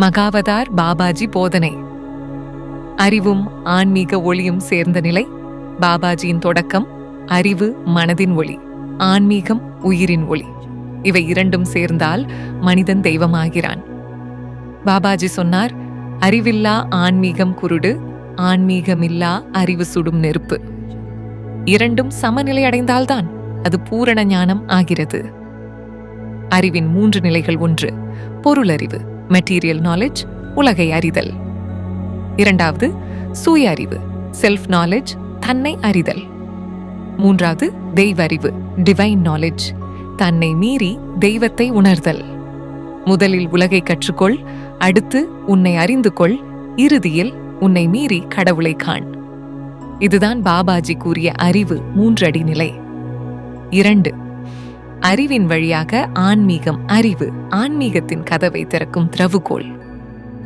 மகாவதார் பாபாஜி போதனை. அறிவும் ஆன்மீக ஒளியும் சேர்ந்த நிலை பாபாஜியின் தொடக்கம் அறிவு மனதின் ஒளி ஆன்மீகம் உயிரின் ஒளி. இவை இரண்டும் சேர்ந்தால் மனிதன் தெய்வமாகிறான். பாபாஜி சொன்னார் அறிவில்லா ஆன்மீகம் குருடு ஆன்மீகமில்லா அறிவு சுடும் நெருப்பு. இரண்டும் சமநிலை அடைந்தால்தான் அது பூரண ஞானம் ஆகிறது. அறிவின் மூன்று நிலைகள் ஒன்று பொருளறிவு. மெட்டீரியல் நாலேஜ் உலகை அறிதல். இரண்டாவது சுய அறிவு செல்ஃப் நாலேஜ் தன்னை அறிதல். மூன்றாவது தெய்வ அறிவு டிவைன் நாலேஜ் தன்னை மீறி தெய்வத்தை உணர்தல். முதலில் உலகை கற்றுக்கொள் அடுத்து உன்னை அறிந்து கொள் இறுதியில் உன்னை மீறி கடவுளை காண். இதுதான் பாபாஜி கூறிய அறிவு மூன்றடி நிலை. இரண்டு அறிவின் வழியாக ஆன்மீகம் அறிவு ஆன்மீகத்தின் கதவை திறக்கும் திரவுகோள்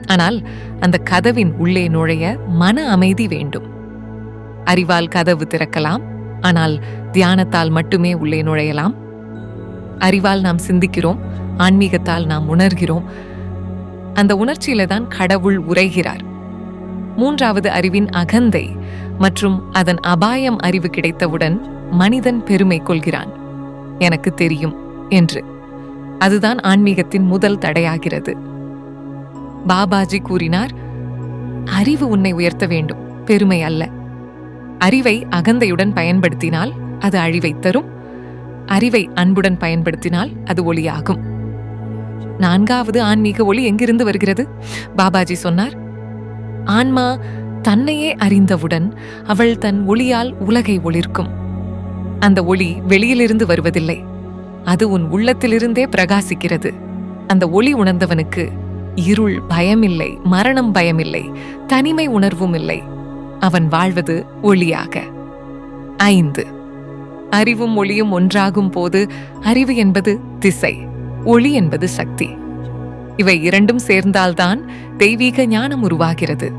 ஆனால் அந்த கதவின் உள்ளே நுழைய மன அமைதி வேண்டும். அறிவால் கதவு திறக்கலாம் ஆனால் தியானத்தால் மட்டுமே உள்ளே நுழையலாம். அறிவால் நாம் சிந்திக்கிறோம் ஆன்மீகத்தால் நாம் உணர்கிறோம். அந்த உணர்ச்சியில தான் கடவுள் உரைகிறார். மூன்றாவது அறிவின் அகந்தை மற்றும் அதன் அபாயம் அறிவு கிடைத்தவுடன் மனிதன் பெருமை கொள்கிறான். எனக்கு தெரியும் என்று. அதுதான் ஆன்மீகத்தின் முதல் தடையாகிறது. பாபாஜி கூறினார் அறிவு உன்னை உயர்த்த வேண்டும் பெருமை அல்ல. அறிவை அகந்தையுடன் பயன்படுத்தினால் அது அழிவை தரும். அறிவை அன்புடன் பயன்படுத்தினால் அது ஒளியாகும். நான்காவது ஆன்மீக ஒளி எங்கிருந்து வருகிறது? பாபாஜி சொன்னார் ஆன்மா தன்னையே அறிந்தவுடன் அவள் தன் ஒளியால் உலகை ஒளிர்க்கும். அந்த ஒளி வெளியிலிருந்து வருவதில்லை. அது உன் உள்ளத்திலிருந்தே பிரகாசிக்கிறது. அந்த ஒளி உணர்ந்தவனுக்கு இருள் பயமில்லை மரணம் பயமில்லை தனிமை உணர்வும் இல்லை. அவன் வாழ்வது ஒளியாக. ஐந்து. அறிவும் ஒளியும் ஒன்றாகும் போது அறிவு என்பது திசை ஒளி என்பது சக்தி. இவை இரண்டும் சேர்ந்தால்தான் தெய்வீக ஞானம் உருவாகிறது.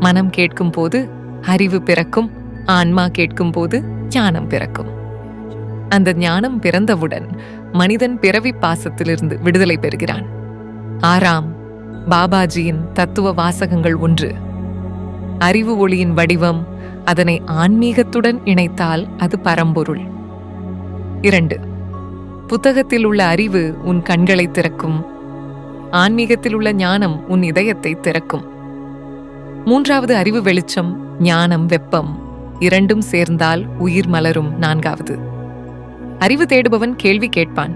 மனம் கேட்கும் போது அறிவு பிறக்கும் ஆன்மா கேட்கும் போது ஞானம் பிறக்கும். அந்த ஞானம் பிறந்தவுடன் மனிதன் பிறவி பாசத்திலிருந்து விடுதலை பெறுகிறான். ஆறாம் பாபாஜியின் தத்துவ வாசகங்கள் ஒன்று. அறிவு ஒளியின் வடிவம் அதனை ஆன்மீகத்துடன் இணைத்தால் அது பரம்பொருள். இரண்டு புத்தகத்தில் உள்ள அறிவு உன் கண்களை திறக்கும். ஆன்மீகத்தில் உள்ள ஞானம் உன் இதயத்தை திறக்கும். மூன்றாவது அறிவு வெளிச்சம் ஞானம் வெப்பம். இரண்டும் சேர்ந்தால் உயிர் மலரும் நான்காவது. அறிவு தேடுபவன் கேள்வி கேட்பான்.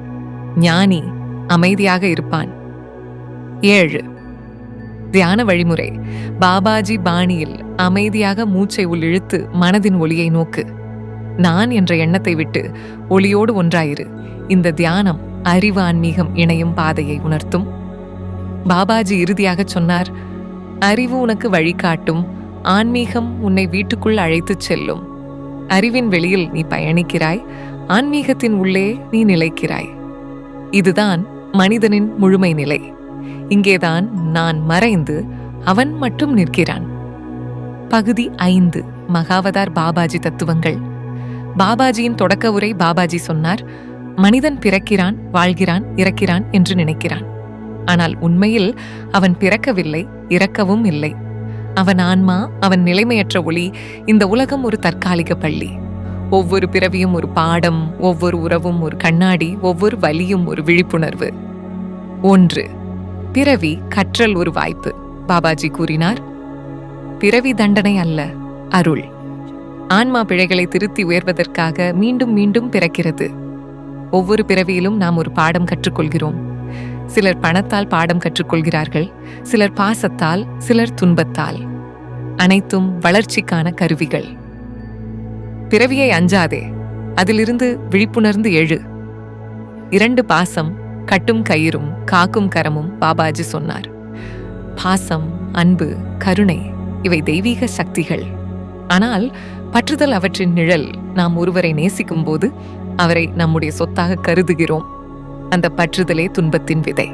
ஞானி அமைதியாக இருப்பான். ஏழு. தியான வழிமுறை. பாபாஜி பாணியில் அமைதியாக மூச்சை உள்ளிழுத்து மனதின் ஒளியை நோக்கு. நான் என்ற எண்ணத்தை விட்டு ஒளியோடு ஒன்றாயிரு. இந்த தியானம் அறிவு ஆன்மீகம் இணையும் பாதையை உணர்த்தும். பாபாஜி இறுதியாக சொன்னார் அறிவு உனக்கு வழிகாட்டும் ஆன்மீகம் உன்னை வீட்டுக்குள் அழைத்துச் செல்லும். அறிவின் வெளியில் நீ பயணிக்கிறாய் ஆன்மீகத்தின் உள்ளே நீ நிலைக்கிறாய். இதுதான் மனிதனின் முழுமை நிலை. இங்கேதான் நான் மறைந்து அவன் மட்டும் நிற்கிறான். பகுதி ஐந்து மகாவதார் பாபாஜி தத்துவங்கள். பாபாஜியின் தொடக்க உரை பாபாஜி சொன்னார் மனிதன் பிறக்கிறான் வாழ்கிறான் இறக்கிறான் என்று நினைக்கிறான். ஆனால் உண்மையில் அவன் பிறக்கவில்லை இறக்கவும் இல்லை. அவன் ஆன்மா அவன் நிலைமையற்ற ஒளி இந்த உலகம் ஒரு தற்காலிக பள்ளி. ஒவ்வொரு பிறவியும் ஒரு பாடம் ஒவ்வொரு உறவும் ஒரு கண்ணாடி ஒவ்வொரு வலியும் ஒரு விழிப்புணர்வு. ஒன்று பிறவி கற்றல் ஒரு வாய்ப்பு பாபாஜி கூறினார். பிறவி தண்டனை அல்ல அருள். ஆன்மா பிழைகளை திருத்தி உயர்வதற்காக மீண்டும் மீண்டும் பிறக்கிறது. ஒவ்வொரு பிறவியிலும் நாம் ஒரு பாடம் கற்றுக்கொள்கிறோம். சிலர் பணத்தால் பாடம் கற்றுக்கொள்கிறார்கள் சிலர் பாசத்தால் சிலர் துன்பத்தால். அனைத்தும் வளர்ச்சிக்கான கருவிகள். பிறவியை அஞ்சாதே அதிலிருந்து விழிப்புணர்ந்து எழு. இரண்டு பாசம் கட்டும் கயிறும் காக்கும் கரமும் பாபாஜி சொன்னார். பாசம் அன்பு கருணை இவை தெய்வீக சக்திகள். ஆனால் பற்றுதல் அவற்றின் நிழல் நாம் ஒருவரை நேசிக்கும் போது அவரை நம்முடைய சொத்தாக கருதுகிறோம். அந்த பற்றுதலே துன்பத்தின் விதை.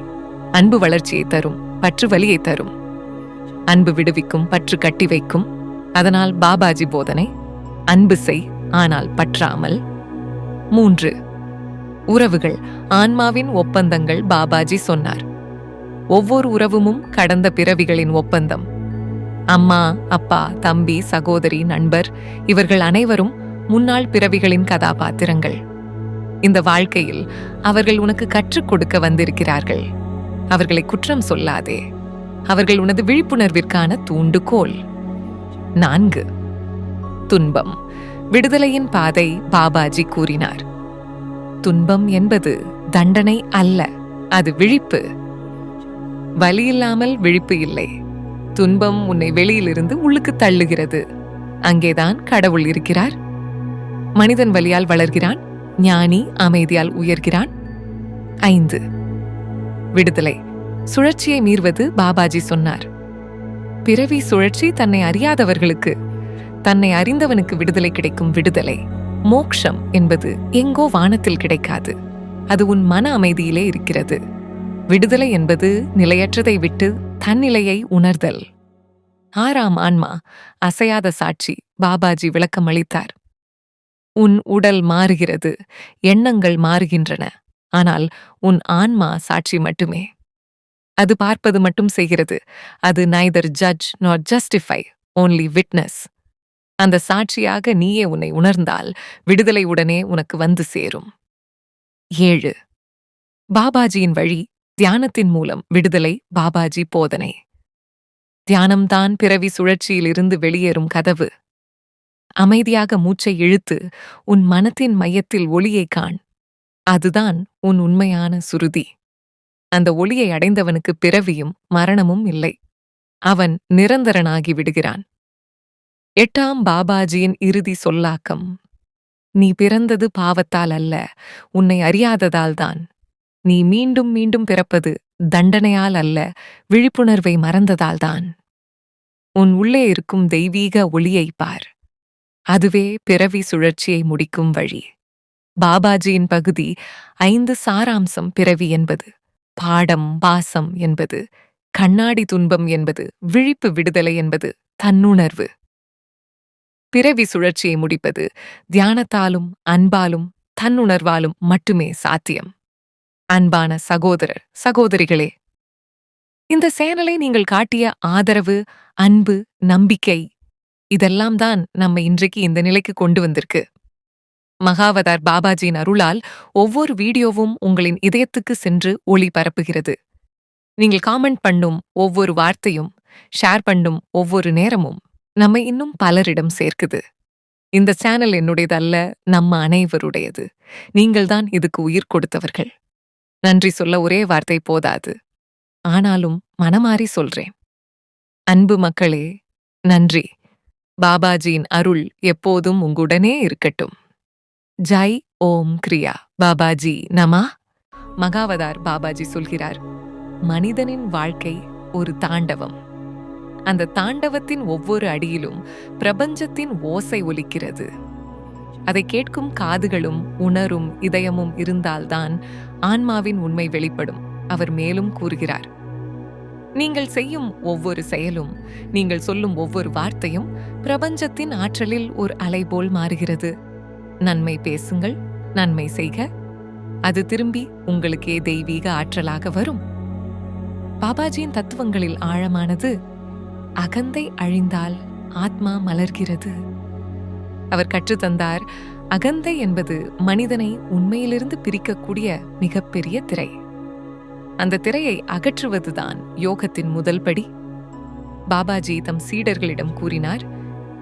அன்பு வளர்ச்சியை தரும் பற்று வலியை தரும். அன்பு விடுவிக்கும் பற்று கட்டி வைக்கும். அதனால் பாபாஜி போதனை அன்பு செய் ஆனால் பற்றாமல். மூன்று உறவுகள். ஆன்மாவின் ஒப்பந்தங்கள் பாபாஜி சொன்னார். ஒவ்வொரு உறவுமும் கடந்த பிறவிகளின் ஒப்பந்தம். அம்மா அப்பா தம்பி சகோதரி நண்பர் இவர்கள் அனைவரும் முன்னாள் பிறவிகளின் கதாபாத்திரங்கள். இந்த வாழ்க்கையில் அவர்கள் உனக்கு கற்றுக் கொடுக்க வந்திருக்கிறார்கள். அவர்களை குற்றம் சொல்லாதே. அவர்கள் உனது விழிப்புணர்விற்கான தூண்டுகோல். நான்கு. துன்பம். விடுதலையின் பாதை பாபாஜி கூறினார். துன்பம் என்பது தண்டனை அல்ல அது விழிப்பு. வலியில்லாமல் விழிப்பு இல்லை. துன்பம் உன்னை வெளியிலிருந்து உள்ளுக்கு தள்ளுகிறது. அங்கேதான் கடவுள் இருக்கிறார். மனிதன் வலியால் வளர்கிறான் ஞானி அமைதியால் உயர்கிறான். ஐந்து. விடுதலை. சுழற்சியை மீறுவது பாபாஜி சொன்னார். பிறவி சுழற்சி தன்னை அறியாதவர்களுக்கு தன்னை அறிந்தவனுக்கு விடுதலை கிடைக்கும் விடுதலை. மோக்ஷம் என்பது எங்கோ வானத்தில் கிடைக்காது. அது உன் மன அமைதியிலே இருக்கிறது. விடுதலை என்பது நிலையற்றதை விட்டு தன்னிலையை உணர்தல். ஆறாம் ஆன்மா. அசையாத சாட்சி. பாபாஜி விளக்கம் அளித்தார் உன் உடல் மாறுகிறது எண்ணங்கள் மாறுகின்றன ஆனால் உன் ஆன்மா சாட்சி மட்டுமே. அது பார்ப்பது மட்டும் செய்கிறது அது neither judge not justify only witness அந்த சாட்சியாக நீயே உன்னை உணர்ந்தால் விடுதலை உடனே உனக்கு வந்து சேரும். ஏழு. பாபாஜியின் வழி தியானத்தின் மூலம் விடுதலை பாபாஜி போதனை. தியானம்தான் பிறவி சுழற்சியிலிருந்து வெளியேறும் கதவு. அமைதியாக மூச்சை இழுத்து உன் மனத்தின் மையத்தில் ஒளியைக் காண். அதுதான் உன் உண்மையான சுருதி. அந்த ஒளியை அடைந்தவனுக்கு பிறவியும் மரணமும் இல்லை. அவன் நிரந்தரனாகி விடுகிறான். எட்டாம் பாபாஜியின் இறுதி சொல்லாக்கம். நீ பிறந்தது பாவத்தால் அல்ல உன்னை அறியாததால்தான் நீ மீண்டும் மீண்டும் பிறப்பது தண்டனையால் அல்ல விழிப்புணர்வை மறந்ததால்தான் உன் உள்ளே இருக்கும் தெய்வீக ஒளியை பார். அதுவே பிறவி சுழற்சியை முடிக்கும் வழி. பாபாஜியின் பகுதி ஐந்து சாராம்சம் பிறவி என்பது பாடம் பாசம் என்பது கண்ணாடி துன்பம் என்பது விழிப்பு விடுதலை என்பது தன்னுணர்வு. பிறவி சுழற்சியை முடிப்பது தியானத்தாலும் அன்பாலும் தன்னுணர்வாலும் மட்டுமே சாத்தியம். அன்பான சகோதரர் சகோதரிகளே இந்த சேனலை நீங்கள் காட்டிய ஆதரவு அன்பு நம்பிக்கை இதெல்லாம் தான் நம்ம இன்றைக்கு இந்த நிலைக்கு கொண்டு வந்திருக்கு. மகாவதார் பாபாஜியின் அருளால் ஒவ்வொரு வீடியோவும் உங்களின் இதயத்துக்கு சென்று ஒளி பரப்புகிறது. நீங்கள் காமெண்ட் பண்ணும் ஒவ்வொரு வார்த்தையும் ஷேர் பண்ணும் ஒவ்வொரு நேரமும் நம்ம இன்னும் பலரிடம் சேர்க்குது. இந்த சேனல் என்னுடையது அல்ல நம்ம அனைவருடையது. நீங்கள்தான் இதுக்கு உயிர் கொடுத்தவர்கள். நன்றி சொல்ல ஒரே வார்த்தை போதாது. ஆனாலும் மனமாறி சொல்றேன். அன்பு மக்களே நன்றி. பாபாஜியின் அருள் எப்போதும் உங்குடனே இருக்கட்டும். ஜாய் ஓம் கிரியா. பாபாஜி நமா. மகாவதார் பாபாஜி சொல்கிறார் மனிதனின் வாழ்க்கை ஒரு தாண்டவம். அந்த தாண்டவத்தின் ஒவ்வொரு அடியிலும் பிரபஞ்சத்தின் ஓசை ஒலிக்கிறது. அதை கேட்கும் காதுகளும் உணரும் இதயமும் இருந்தால்தான் ஆன்மாவின் உண்மை வெளிப்படும் அவர் மேலும் கூறுகிறார். நீங்கள் செய்யும் ஒவ்வொரு செயலும் நீங்கள் சொல்லும் ஒவ்வொரு வார்த்தையும் பிரபஞ்சத்தின் ஆற்றலில் ஒரு அலை போல் மாறுகிறது. நன்மை பேசுங்கள் நன்மை செய்க. அது திரும்பி உங்களுக்கே தெய்வீக ஆற்றலாக வரும். பாபாஜியின் தத்துவங்களில் ஆழமானது அகந்தை அழிந்தால் ஆத்மா மலர்கிறது. அவர் கற்றுத்தந்தார் அகந்தை என்பது மனிதனை உண்மையிலிருந்து பிரிக்கக்கூடிய மிகப்பெரிய திரை. அந்த திரையை அகற்றுவதுதான் யோகத்தின் முதல் படி. பாபாஜி தம் சீடர்களிடம் கூறினார்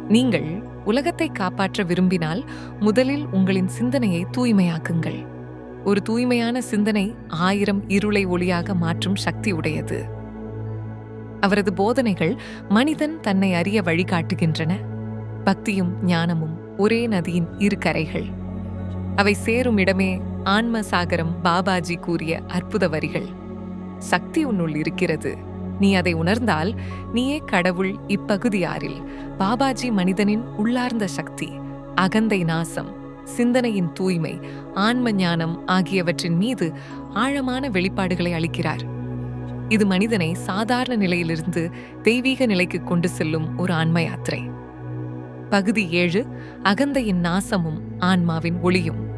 நீங்கள் உலகத்தை காப்பாற்ற விரும்பினால் முதலில் உங்களின் சிந்தனையை தூய்மையாக்குங்கள். ஒரு தூய்மையான சிந்தனை ஆயிரம் இருளை ஒளியாக மாற்றும் சக்தி உடையது. அவரது போதனைகள் மனிதன் தன்னை அறிய வழிகாட்டுகின்றன. பக்தியும் ஞானமும் ஒரே நதியின் இரு கரைகள். அவை சேரும் இடமே ஆன்ம சாகரம் பாபாஜி கூறிய அற்புத வரிகள். சக்தி உன்னுள் இருக்கிறது. நீ அதை உணர்ந்தால் நீயே கடவுள் இப்பகுதியாரில் பாபாஜி மனிதனின் உள்ளார்ந்த சக்தி அகந்தை நாசம் சிந்தனையின் தூய்மை ஆன்ம ஞானம் ஆகியவற்றின் மீது ஆழமான வெளிப்பாடுகளை அளிக்கிறார். இது மனிதனை சாதாரண நிலையிலிருந்து தெய்வீக நிலைக்கு கொண்டு செல்லும் ஒரு ஆன்ம யாத்திரை. பகுதி ஏழு அகந்தையின் நாசமும் ஆன்மாவின் ஒளியும்.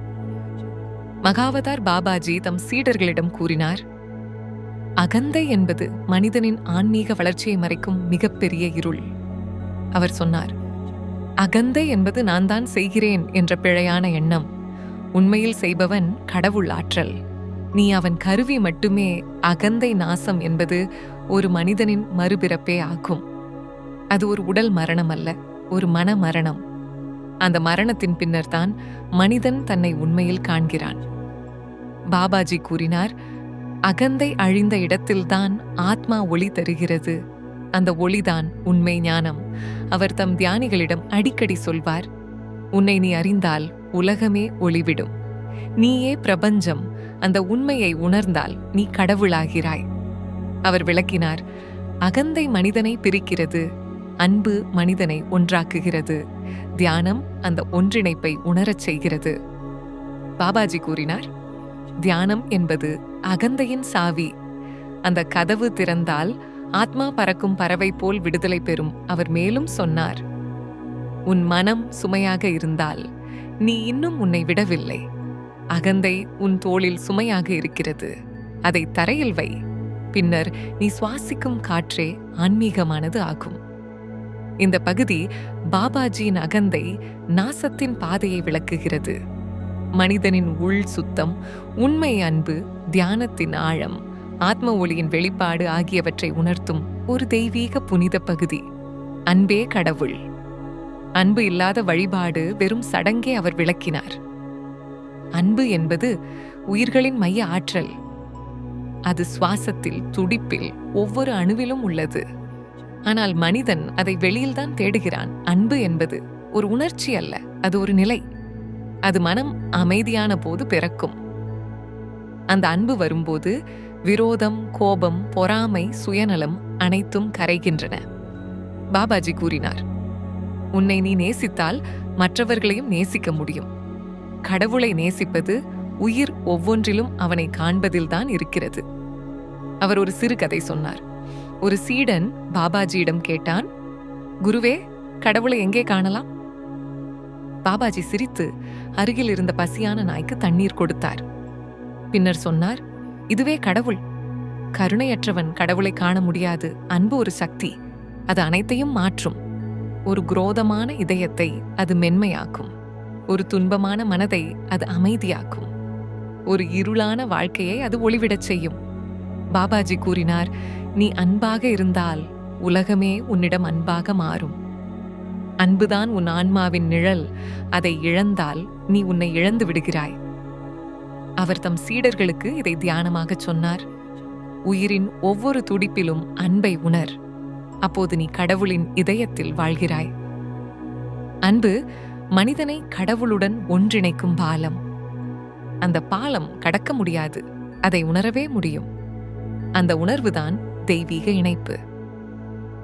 மகாவதார் பாபாஜி தம் சீடர்களிடம் கூறினார் அகந்தை என்பது மனிதனின் ஆன்மீக வளர்ச்சியை மறைக்கும் மிகப்பெரிய இருள். அவர் சொன்னார் அகந்தை என்பது நான் தான் செய்கிறேன் என்ற பிழையான எண்ணம். உண்மையில் செய்பவன் கடவுள் ஆற்றல். நீ அவன் கருவி மட்டுமே அகந்தை நாசம் என்பது ஒரு மனிதனின் மறுபிறப்பே ஆகும். அது ஒரு உடல் மரணம் அல்ல ஒரு மன மரணம். அந்த மரணத்தின் பின்னர் தான் மனிதன் தன்னை உண்மையில் காண்கிறான். பாபாஜி கூறினார் அகந்தை அழிந்த இடத்தில்தான் ஆத்மா ஒளி தருகிறது. அந்த ஒளிதான் உண்மை ஞானம். அவர் தம் தியானிகளிடம் அடிக்கடி சொல்வார் உன்னை நீ அறிந்தால் உலகமே ஒளிவிடும். நீயே பிரபஞ்சம். அந்த உண்மையை உணர்ந்தால் நீ கடவுளாகிறாய். அவர் விளக்கினார் அகந்தை மனிதனை பிரிக்கிறது அன்பு மனிதனை ஒன்றாக்குகிறது. தியானம் அந்த ஒன்றிணைப்பை உணரச் செய்கிறது. பாபாஜி கூறினார் தியானம் என்பது அகந்தையின் சாவி. அந்த கதவு திறந்தால் ஆத்மா பறக்கும் பறவை போல் விடுதலை பெறும் அவர் மேலும் சொன்னார். உன் மனம் சுமையாக இருந்தால் நீ இன்னும் உன்னை விடவில்லை. அகந்தை உன் தோளில் சுமையாக இருக்கிறது. அதை தரையில் வை. பின்னர் நீ சுவாசிக்கும் காற்றே ஆன்மீகமானது ஆகும். இந்த பகுதி பாபாஜியின் அகந்தை நாசத்தின் பாதையை விளக்குகிறது. மனிதனின் உள் சுத்தம் உண்மை அன்பு தியானத்தின் ஆழம் ஆத்ம ஒளியின் வெளிப்பாடு ஆகியவற்றை உணர்த்தும் ஒரு தெய்வீக புனித பகுதி. அன்பே கடவுள். அன்பு இல்லாத வழிபாடு வெறும் சடங்கே அவர் விளக்கினார். அன்பு என்பது உயிர்களின் மைய ஆற்றல். அது சுவாசத்தில் துடிப்பில் ஒவ்வொரு அணுவிலும் உள்ளது. ஆனால் மனிதன் அதை வெளியில்தான் தேடுகிறான். அன்பு என்பது ஒரு உணர்ச்சி அல்ல அது ஒரு நிலை. அது மனம் அமைதியான போது பிறக்கும். அந்த அன்பு வரும்போது விரோதம் கோபம் பொறாமை சுயநலம் அனைத்தும் கரைகின்றன. பாபாஜி கூறினார் உன்னை நீ நேசித்தால் மற்றவர்களையும் நேசிக்க முடியும். கடவுளை நேசிப்பது உயிர் ஒவ்வொன்றிலும் அவனை காண்பதில்தான் இருக்கிறது. அவர் ஒரு சிறுகதை சொன்னார். ஒரு சீடன் பாபாஜியிடம் கேட்டான் குருவே கடவுளை எங்கே காணலாம்? பாபாஜி சிரித்து அருகில் இருந்த பசியான நாய்க்கு தண்ணீர் கொடுத்தார். பின்னர் சொன்னார் இதுவே கடவுள். கருணையற்றவன் கடவுளை காண முடியாது. அன்பு ஒரு சக்தி. அது அனைத்தையும் மாற்றும். ஒரு குரோதமான இதயத்தை அது மென்மையாக்கும். ஒரு துன்பமான மனதை அது அமைதியாக்கும். ஒரு இருளான வாழ்க்கையை அது ஒளிவிடச் செய்யும். பாபாஜி கூறினார் நீ அன்பாக இருந்தால் உலகமே உன்னிடம் அன்பாக மாறும். அன்புதான் உன் ஆன்மாவின் நிழல். அதை இழந்தால் நீ உன்னை இழந்து விடுகிறாய். அவர் தம் சீடர்களுக்கு இதை தியானமாகச் சொன்னார். உயிரின் ஒவ்வொரு துடிப்பிலும் அன்பை உணர். அப்போது நீ கடவுளின் இதயத்தில் வாழ்கிறாய். அன்பு மனிதனை கடவுளுடன் ஒன்றிணைக்கும் பாலம். அந்த பாலம் கடக்க முடியாது. அதை உணரவே முடியும். அந்த உணர்வுதான் தெய்வீக இணைப்பு.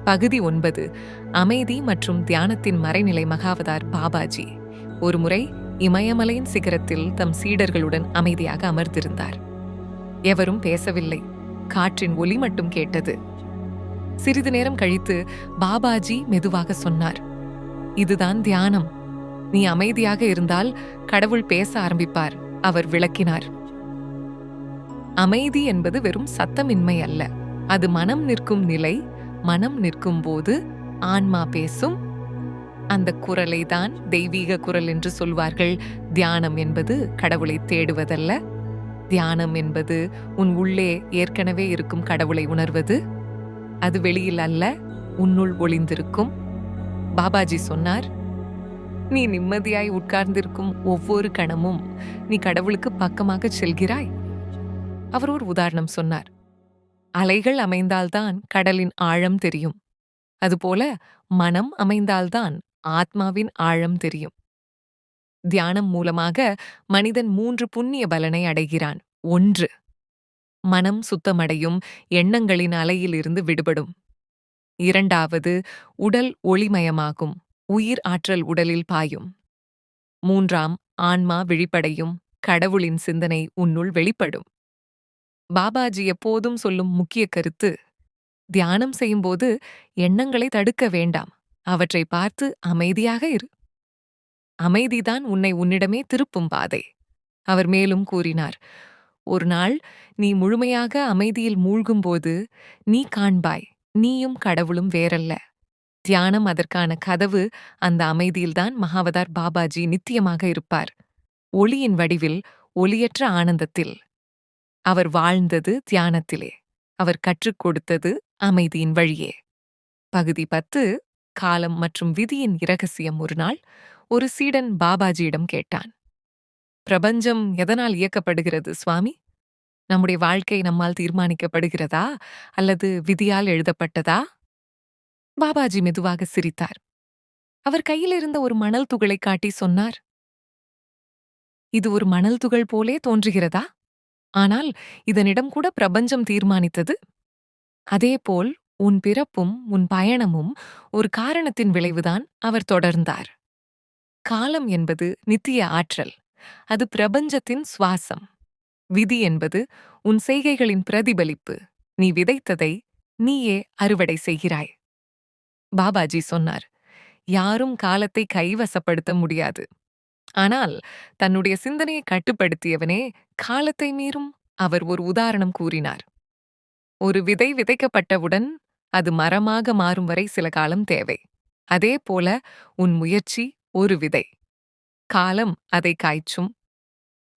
பகுதி ஒன்பது அமைதி மற்றும் தியானத்தின் மறைநிலை மகாவதார் பாபாஜி. ஒருமுறை இமயமலையின் சிகரத்தில் தம் சீடர்களுடன் அமைதியாக அமர்ந்திருந்தார். எவரும் பேசவில்லை. காற்றின் ஒலி மட்டும் கேட்டது. சிறிது நேரம் கழித்து பாபாஜி மெதுவாக சொன்னார். இதுதான் தியானம். நீ அமைதியாக இருந்தால் கடவுள் பேச ஆரம்பிப்பார் அவர் விளக்கினார். அமைதி என்பது வெறும் சத்தமின்மை அல்ல. அது மனம் நிற்கும் நிலை மனம் நிற்கும் போது ஆன்மா பேசும். அந்த குரலை தான் தெய்வீக குரல் என்று சொல்வார்கள். தியானம் என்பது கடவுளை தேடுவதல்ல. தியானம் என்பது உன் உள்ளே ஏற்கனவே இருக்கும் கடவுளை உணர்வது. அது வெளியில் அல்ல உன்னுள் ஒளிந்திருக்கும். பாபாஜி சொன்னார் நீ நிம்மதியாய் உட்கார்ந்திருக்கும் ஒவ்வொரு கணமும் நீ கடவுளுக்கு பக்கமாக செல்கிறாய். அவர் ஒரு உதாரணம் சொன்னார். அலைகள் அமைந்தால்தான் கடலின் ஆழம் தெரியும். அதுபோல மனம் அமைந்தால்தான் ஆத்மாவின் ஆழம் தெரியும். தியானம் மூலமாக மனிதன் மூன்று புண்ணிய பலனை அடைகிறான். ஒன்று மனம் சுத்தமடையும் எண்ணங்களின் அலையிலிருந்து விடுபடும். இரண்டாவது உடல் ஒளிமயமாகும் உயிர் ஆற்றல் உடலில் பாயும். மூன்றாம் ஆன்மா விழிப்படையும் கடவுளின் சிந்தனை உன்னுள் வெளிப்படும். பாபாஜி எப்போதும் சொல்லும் முக்கிய கருத்து தியானம் செய்யும்போது எண்ணங்களை தடுக்க வேண்டாம். அவற்றை பார்த்து அமைதியாக இரு. அமைதிதான் உன்னை உன்னிடமே திருப்பும் பாதை. அவர் மேலும் கூறினார் ஒரு நாள் நீ முழுமையாக அமைதியில் மூழ்கும்போது நீ காண்பாய் நீயும் கடவுளும் வேறல்ல. தியானம் அதற்கான கதவு அந்த அமைதியில்தான் மகாவதார் பாபாஜி நித்தியமாக இருப்பார். ஒளியின் வடிவில் ஒளியற்ற ஆனந்தத்தில் அவர் வாழ்ந்தது தியானத்திலே. அவர் கற்றுக் கொடுத்தது அமைதியின் வழியே. பகுதி பத்து காலம் மற்றும் விதியின் இரகசியம். ஒரு நாள் ஒரு சீடன் பாபாஜியிடம் கேட்டான் பிரபஞ்சம் எதனால் இயக்கப்படுகிறது சுவாமி? நம்முடைய வாழ்க்கை நம்மால் தீர்மானிக்கப்படுகிறதா? அல்லது விதியால் எழுதப்பட்டதா? பாபாஜி மெதுவாக சிரித்தார். அவர் கையில் இருந்த ஒரு மணல் துகளை காட்டி சொன்னார் இது ஒரு மணல் துகள் போலே தோன்றுகிறதா? ஆனால் இதனிடம் கூட பிரபஞ்சம் தீர்மானித்தது. அதேபோல் உன் பிறப்பும் உன் பயணமும் ஒரு காரணத்தின் விளைவுதான் அவர் தொடர்ந்தார். காலம் என்பது நித்திய ஆற்றல். அது பிரபஞ்சத்தின் சுவாசம். விதி என்பது உன் செய்கைகளின் பிரதிபலிப்பு. நீ விதைத்ததை நீயே அறுவடை செய்கிறாய். பாபாஜி சொன்னார் யாரும் காலத்தை கைவசப்படுத்த முடியாது. ஆனால் தன்னுடைய சிந்தனையை கட்டுப்படுத்தியவனே காலத்தை மீறும் அவர் ஒரு உதாரணம் கூறினார். ஒரு விதை விதைக்கப்பட்டவுடன் அது மரமாக மாறும் வரை சில காலம் தேவை. அதே போல உன் முயற்சி ஒரு விதை. காலம் அதை காய்ச்சும்.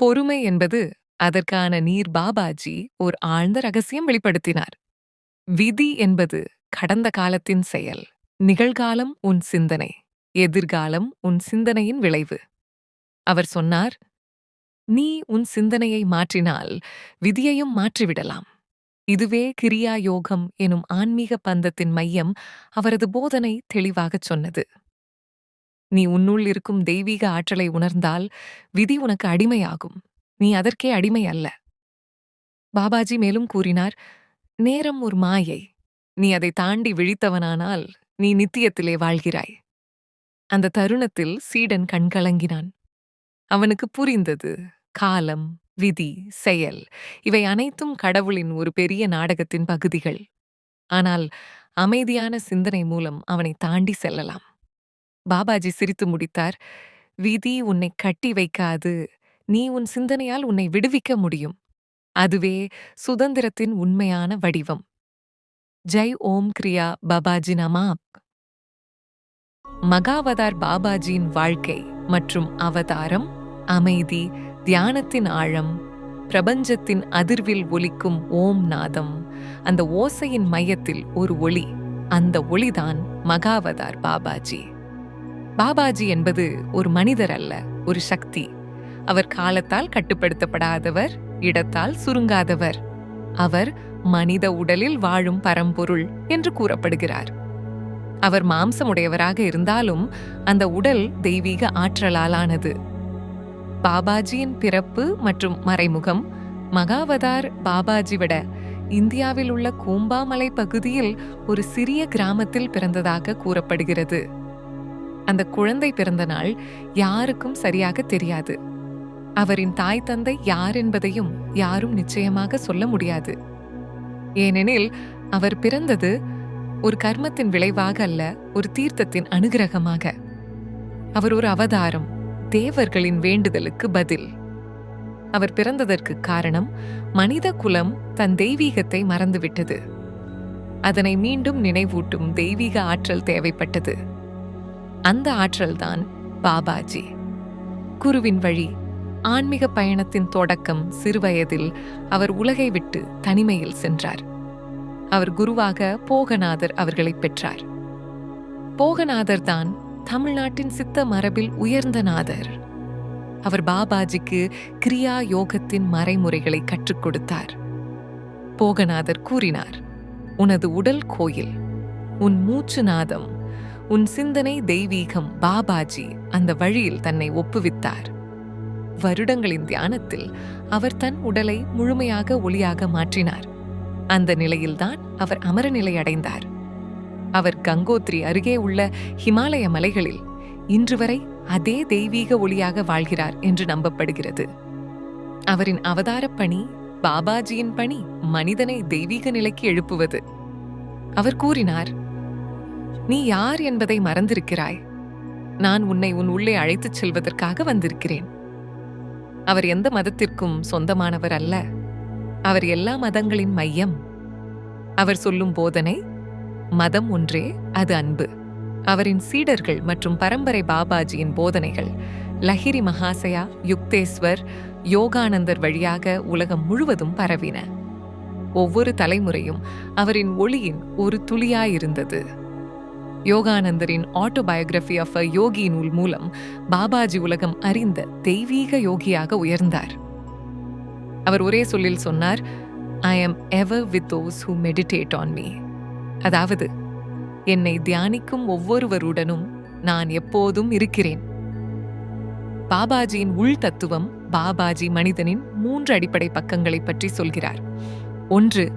பொறுமை என்பது அதற்கான நீர் பாபாஜி ஓர் ஆழ்ந்த ரகசியம் வெளிப்படுத்தினார். விதி என்பது கடந்த காலத்தின் செயல் நிகழ்காலம் உன் சிந்தனை எதிர்காலம் உன் சிந்தனையின் விளைவு. அவர் சொன்னார் நீ உன் சிந்தனையை மாற்றினால் விதியையும் மாற்றிவிடலாம். இதுவே கிரியா யோகம் எனும் ஆன்மீக பந்தத்தின் மையம் அவரது போதனை தெளிவாகச் சொன்னது. நீ உன்னுள் இருக்கும் தெய்வீக ஆற்றலை உணர்ந்தால் விதி உனக்கு அடிமையாகும். நீ அதற்கே அடிமை அல்ல. பாபாஜி மேலும் கூறினார் நேரம் ஒரு மாயை. நீ அதை தாண்டி விழித்தவனானால் நீ நித்தியத்திலே வாழ்கிறாய். அந்த தருணத்தில் சீடன் கண்கலங்கினான். அவனுக்கு புரிந்தது. காலம் விதி செயல் இவை அனைத்தும் கடவுளின் ஒரு பெரிய நாடகத்தின் பகுதிகள். ஆனால் அமைதியான சிந்தனை மூலம் அவனை தாண்டி செல்லலாம். பாபாஜி சிரித்து முடித்தார். விதி உன்னை கட்டி வைக்காது. நீ உன் சிந்தனையால் உன்னை விடுவிக்க முடியும். அதுவே சுதந்திரத்தின் உண்மையான வடிவம். ஜெய் ஓம் கிரியா பாபாஜி நமாப் மகாவதார் பாபாஜியின் வாழ்க்கை. மற்றும் அவதாரம் அமைதி தியானத்தின் ஆழம் பிரபஞ்சத்தின் அதிர்வில் ஒலிக்கும் ஓம் நாதம். அந்த ஓசையின் மையத்தில் ஒரு ஒளி அந்த ஒளிதான் மகாவதார் பாபாஜி. பாபாஜி என்பது ஒரு மனிதர் அல்ல ஒரு சக்தி. அவர் காலத்தால் கட்டுப்படுத்தப்படாதவர் இடத்தால் சுருங்காதவர். அவர் மனித உடலில் வாழும் பரம்பொருள் என்று கூறப்படுகிறார். அவர் மாம்சமுடையவராக இருந்தாலும் அந்த உடல் தெய்வீக ஆற்றலாலானது. பாபாஜியின் பிறப்பு மற்றும் மறைமுகம் மகாவதார் பாபாஜி விட இந்தியாவில் உள்ள கூம்பாமலை பகுதியில் ஒரு சிறிய கிராமத்தில் பிறந்ததாக கூறப்படுகிறது. அந்த குழந்தை பிறந்த நாள் யாருக்கும் சரியாக தெரியாது. அவரின் தாய் தந்தை யார் என்பதையும் யாரும் நிச்சயமாக சொல்ல முடியாது. ஏனெனில் அவர் பிறந்தது ஒரு கர்மத்தின் விளைவாக அல்ல ஒரு தீர்த்தத்தின் அனுகிரகமாக. அவர் ஒரு அவதாரம் தேவர்களின் வேண்டுதலுக்கு பதில். அவர் பிறந்ததற்கு காரணம் மனித குலம் தன் தெய்வீகத்தை மறந்துவிட்டது. அதனை மீண்டும் நினைவூட்டும் தெய்வீக ஆற்றல் தேவைப்பட்டது. அந்த ஆற்றல்தான் பாபாஜி. குருவின் வழி ஆன்மீக பயணத்தின் தொடக்கம் சிறுவயதில் அவர் உலகை விட்டு தனிமையில் சென்றார். அவர் குருவாக போகநாதர் அவர்களை பெற்றார். போகநாதர் தான் தமிழ்நாட்டின் சித்த மரபில் உயர்ந்த நாதர். அவர் பாபாஜிக்கு கிரியா யோகத்தின் மறைமுறைகளை கற்றுக் கொடுத்தார். போகநாதர் கூறினார் உனது உடல் கோயில் உன் மூச்சு நாதம் உன் சிந்தனை தெய்வீகம் பாபாஜி அந்த வழியில் தன்னை ஒப்புவித்தார். வருடங்களின் தியானத்தில் அவர் தன் உடலை முழுமையாக ஒளியாக மாற்றினார். அந்த நிலையில்தான் அவர் அமரநிலை அடைந்தார் அவர் கங்கோத்ரி அருகே உள்ள ஹிமாலய மலைகளில் இன்று வரை அதே தெய்வீக ஒளியாக வாழ்கிறார் என்று நம்பப்படுகிறது. அவரின் அவதாரப் பணி பாபாஜியின் பணி மனிதனை தெய்வீக நிலைக்கு எழுப்புவது. அவர் கூறினார் நீ யார் என்பதை மறந்திருக்கிறாய். நான் உன்னை உன் உள்ளே அழைத்துச் செல்வதற்காக வந்திருக்கிறேன். அவர் எந்த மதத்திற்கும் சொந்தமானவர் அல்ல. அவர் எல்லா மதங்களின் மையம். அவர் சொல்லும் போதனை மதம் ஒன்றே அது அன்பு. அவரின் சீடர்கள் மற்றும் பரம்பரை பாபாஜியின் போதனைகள் லஹிரி மகாசயா யுக்தேஸ்வர் யோகானந்தர் வழியாக உலகம் முழுவதும் பரவின. ஒவ்வொரு தலைமுறையும் அவரின் ஒளியின் ஒரு துளியாயிருந்தது. யோகானந்தரின் ஆட்டோபயோகிராஃபி ஆஃப் அ யோகி நூல் மூலம் பாபாஜி உலகம் அறிந்த தெய்வீக யோகியாக உயர்ந்தார். அவர் ஒரே சொல்லில் சொன்னார் I am ever with those who meditate on me அதாவது என்னை தியானிக்கும் ஒவ்வொருவருடனும் நான் எப்போதும் இருக்கிறேன். பாபாஜியின் உள் தத்துவம் பாபாஜி மனிதனின் மூன்று அடிப்படை பக்கங்களை பற்றி சொல்கிறார். ஒன்று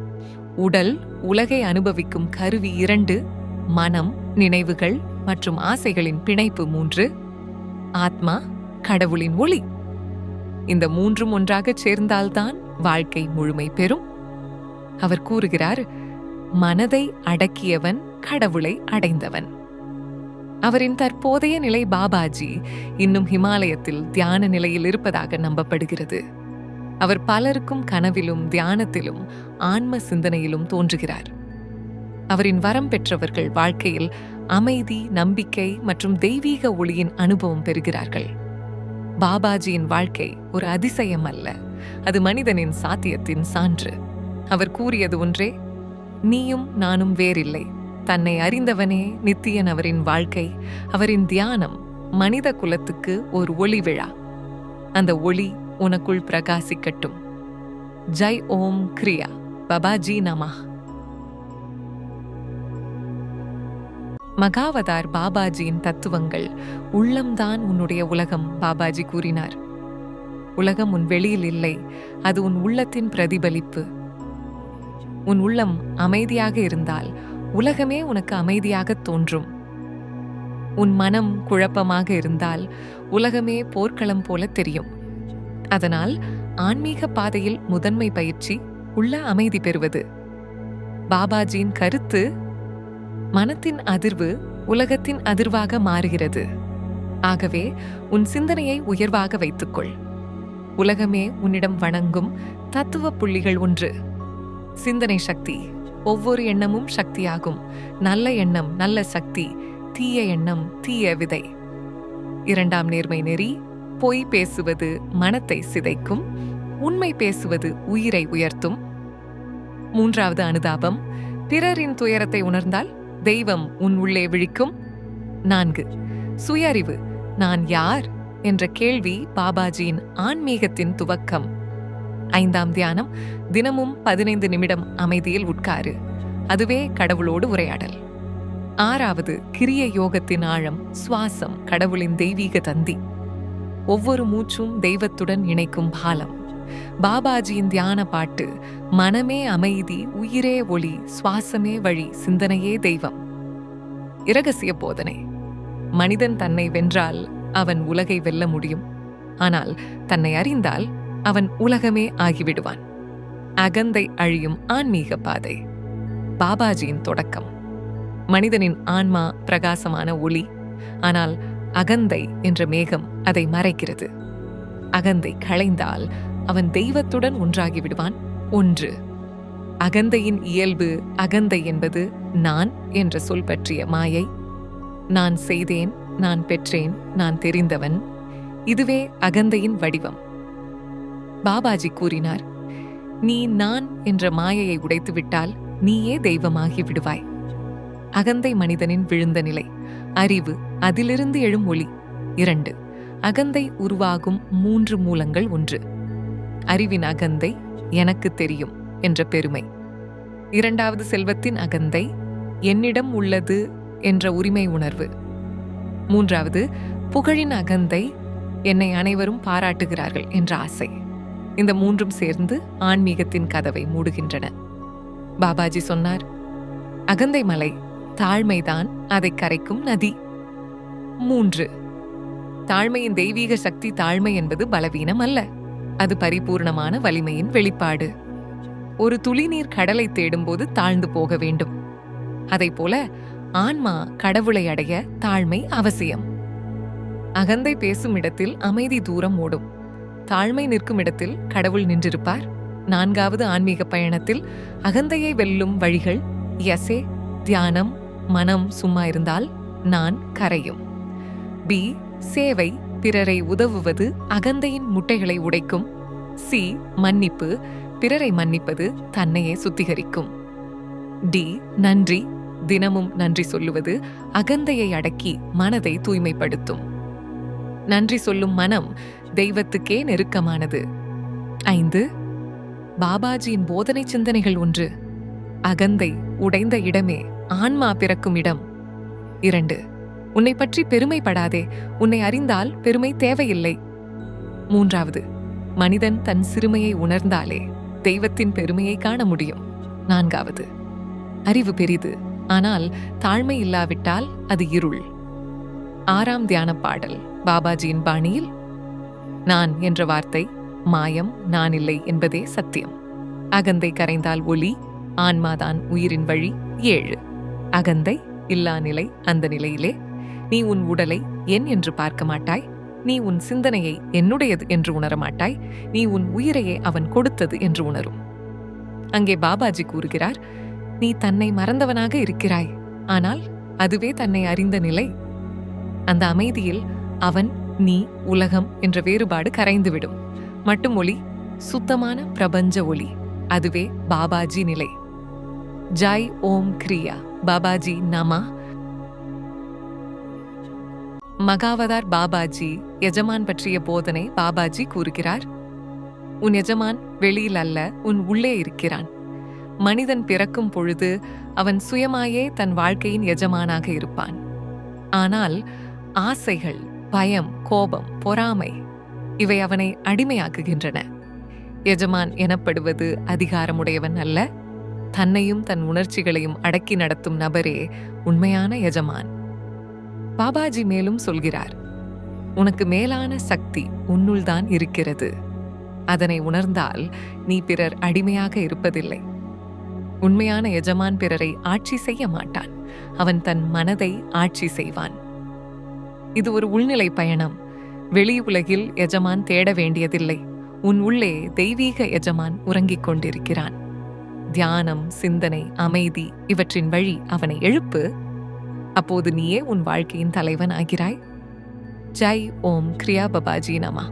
உடல் உலகை அனுபவிக்கும் கருவி இரண்டு மனம் நினைவுகள் மற்றும் ஆசைகளின் பிணைப்பு மூன்று ஆத்மா கடவுளின் ஒளி. இந்த மூன்றும் ஒன்றாகச் சேர்ந்தால்தான் வாழ்க்கை முழுமை பெறும். அவர் கூறுகிறார் மனதை அடக்கியவன் கடவுளை அடைந்தவன். அவரின் தற்போதைய நிலை பாபாஜி இன்னும் ஹிமாலயத்தில் தியான நிலையில் இருப்பதாக நம்பப்படுகிறது. அவர் பலருக்கும் கனவிலும் தியானத்திலும் ஆன்ம சிந்தனையிலும் தோன்றுகிறார். அவரின் வரம் பெற்றவர்கள் வாழ்க்கையில் அமைதி நம்பிக்கை மற்றும் தெய்வீக ஒளியின் அனுபவம் பெறுகிறார்கள். பாபாஜியின் வாழ்க்கை ஒரு அதிசயம் அல்ல அது மனிதனின் சாத்தியத்தின் சான்று. அவர் கூறியது ஒன்றே நீயும் நானும் வேறில்லை. தன்னை அறிந்தவனே நித்தியன் அவரின் வாழ்க்கை. அவரின் தியானம் மனித குலத்துக்கு ஒரு ஒளி விழா. அந்த ஒளி உனக்குள் பிரகாசிக்கட்டும். ஜெய் ஓம் கிரியா. பபாஜி நமா மகாவதார் பாபாஜியின் தத்துவங்கள் உள்ளம்தான் உன்னுடைய உலகம் பாபாஜி கூறினார். உலகம் உன் வெளியில் இல்லை அது உன் உள்ளத்தின் பிரதிபலிப்பு. உன் உள்ளம் அமைதியாக இருந்தால் உலகமே உனக்கு அமைதியாக தோன்றும். உன் மனம் குழப்பமாக இருந்தால் உலகமே போர்க்களம் போல தெரியும். அதனால் ஆன்மீக பாதையில் முதன்மை பயிற்சி உள்ள அமைதி பெறுவது. பாபாஜியின் கருத்து மனத்தின் அதிர்வு உலகத்தின் அதிர்வாக மாறுகிறது. ஆகவே உன் சிந்தனையை உயர்வாக வைத்துக்கொள். உலகமே உன்னிடம் வணங்கும் தத்துவ புள்ளிகள் ஒன்று. சிந்தனை சக்தி ஒவ்வொரு எண்ணமும் சக்தியாகும். நல்ல எண்ணம் நல்ல சக்தி தீய எண்ணம் தீய விதை. இரண்டாம் நேர்மை நெறி பொய் பேசுவது மனத்தை சிதைக்கும் உண்மை பேசுவது உயிரை உயர்த்தும். மூன்றாவது அனுதாபம் பிறரின் துயரத்தை உணர்ந்தால் தெய்வம் உன் உள்ளே விழிக்கும். நான்கு. சுயறிவு. நான் யார்? என்ற கேள்வி பாபாஜியின் ஆன்மீகத்தின் துவக்கம். ஐந்தாம் தியானம். தினமும் பதினைந்து நிமிடம் அமைதியில் உட்காரு. அதுவே கடவுளோடு உரையாடல். ஆறாவது. கிரிய யோகத்தின் ஆழம். சுவாசம். கடவுளின் தெய்வீக தந்தி. ஒவ்வொரு மூச்சும் தெய்வத்துடன் இணைக்கும் பாலம். பாபாஜியின் தியான பாட்டு மனமே அமைதி உயிரே ஒளி சுவாசமே வழி சிந்தனையே தெய்வம். இரகசிய போதனை. மனிதன் தன்னை வென்றால் அவன் உலகை வெல்ல முடியும். ஆனால் தன்னை அறிந்தால் அவன் உலகமே ஆகிவிடுவான். அகந்தை அழியும் ஆன்மீக பாதை. பாபாஜியின் தொடக்கம். மனிதனின் ஆன்மா பிரகாசமான ஒளி. ஆனால் அகந்தை என்ற மேகம் அதை மறைக்கிறது. அகந்தை களைந்தால் அவன் தெய்வத்துடன் ஒன்றாகி விடுவான். ஒன்று அகந்தையின் இயல்பு அகந்தை என்பது நான் என்ற சொல் பற்றிய மாயை. நான் செய்தேன் நான் பெற்றேன் நான் தெரிந்தவன். இதுவே அகந்தையின் வடிவம். பாபாஜி கூறினார் நீ நான் என்ற மாயையை உடைத்துவிட்டால் நீயே தெய்வமாகி விடுவாய். அகந்தை மனிதனின் விழுந்த நிலை அறிவு அதிலிருந்து எழும் ஒளி. இரண்டு அகந்தை உருவாகும் மூன்று மூலங்கள் ஒன்று. அறிவின் அகந்தை எனக்கு தெரியும் என்ற பெருமை. இரண்டாவது செல்வத்தின் அகந்தை என்னிடம் உள்ளது என்ற உரிமை உணர்வு. மூன்றாவது புகழின் அகந்தை என்னை அனைவரும் பாராட்டுகிறார்கள் என்ற ஆசை. இந்த மூன்றும் சேர்ந்து ஆன்மீகத்தின் கதவை மூடுகின்றன. பாபாஜி சொன்னார் அகந்தை மலை தாழ்மைதான் அதை கரைக்கும் நதி. மூன்று தாழ்மையின் தெய்வீக சக்தி தாழ்மை என்பது பலவீனம் அல்ல. அது பரிபூர்ணமான வலிமையின் வெளிப்பாடு. ஒரு துளிநீர் கடலை தேடும்போது தாழ்ந்து போக வேண்டும். போல ஆன்மா கடவுளை அடைய தாழ்மை அவசியம். அகந்தை பேசும் இடத்தில் அமைதி தூரம் ஓடும். தாழ்மை நிற்கும் இடத்தில் கடவுள் நின்றிருப்பார். நான்காவது ஆன்மீக பயணத்தில் அகந்தையை வெல்லும் வழிகள் எசே தியானம் மனம் சும்மா இருந்தால் நான் கரையும். பி சேவை பிறரை உதவுவது அகந்தையின் முட்டைகளை உடைக்கும். சி. மன்னிப்பு. பிறரை மன்னிப்பது தன்னையே சுத்திகரிக்கும். டி. நன்றி. தினமும் நன்றி சொல்லுவது அகந்தையை அடக்கி மனதை தூய்மைப்படுத்தும். நன்றி சொல்லும் மனம் தெய்வத்துக்கே நெருக்கமானது. ஐந்து. பாபாஜியின் போதனை சிந்தனைகள் ஒன்று. அகந்தை உடைந்த இடமே ஆன்மா பிறக்கும் இடம். இரண்டு. உன்னை பற்றி பெருமைப்படாதே. உன்னை அறிந்தால் பெருமை தேவையில்லை. மூன்றாவது மனிதன் தன் சிறுமையை உணர்ந்தாலே தெய்வத்தின் பெருமையை காண முடியும். நான்காவது அறிவு பெரிது ஆனால் தாழ்மை இல்லாவிட்டால் அது இருள். ஆறாம் தியான பாடல் பாபாஜியின் பாணியில் நான் என்ற வார்த்தை மாயம் நான் இல்லை என்பதே சத்தியம். அகந்தை கரைந்தால் ஒளி ஆன்மாதான் உயிரின் வழி. ஏழு அகந்தை இல்லா நிலை அந்த நிலையிலே நீ உன் உடலை என் என்று பார்க்க மாட்டாய். நீ உன் சிந்தனையை என்னுடையது என்று உணரமாட்டாய் நீ உன் உயிரையே அவன் கொடுத்தது என்று உணரும். அங்கே பாபாஜி கூறுகிறார் நீ தன்னை மறந்தவனாக இருக்கிறாய். ஆனால் அதுவே தன்னை அறிந்த நிலை. அந்த அமைதியில் அவன் நீ உலகம் என்ற வேறுபாடு கரைந்துவிடும். மட்டும் ஒளி சுத்தமான பிரபஞ்ச ஒளி. அதுவே பாபாஜி நிலை. ஜாய் ஓம் கிரியா. பாபாஜி நமா மகாவதார் பாபாஜி எஜமான் பற்றிய போதனை பாபாஜி கூறுகிறார். உன் எஜமான் வெளியில் அல்ல உன் உள்ளே இருக்கிறான். மனிதன் பிறக்கும் பொழுது அவன் சுயமாயே தன் வாழ்க்கையின் எஜமானாக இருப்பான். ஆனால் ஆசைகள் பயம் கோபம் பொறாமை இவை அவனை அடிமையாக்குகின்றன. எஜமான் எனப்படுவது அதிகாரமுடையவன் அல்ல. தன்னையும் தன் உணர்ச்சிகளையும் அடக்கி நடத்தும் நபரே உண்மையான எஜமான். பாபாஜி மேலும் சொல்கிறார் உனக்கு மேலான சக்தி உன்னுள்தான் இருக்கிறது. அதனை உணர்ந்தால் நீ பிறர் அடிமையாக இருப்பதில்லை. உண்மையான எஜமான் பிறரை ஆட்சி செய்ய மாட்டான். அவன் தன் மனதை ஆட்சி செய்வான். இது ஒரு உள்நிலை பயணம். வெளி உலகில் எஜமான் தேட வேண்டியதில்லை. உன் உள்ளே தெய்வீக எஜமான் உறங்கிக் கொண்டிருக்கிறான். தியானம் சிந்தனை அமைதி இவற்றின் வழி அவனை எழுப்பு அப்போது நீயே உன் வாழ்க்கையின் தலைவன் ஆகிறாய். ஜெய் ஓம் கிரியா பபாஜி நமா.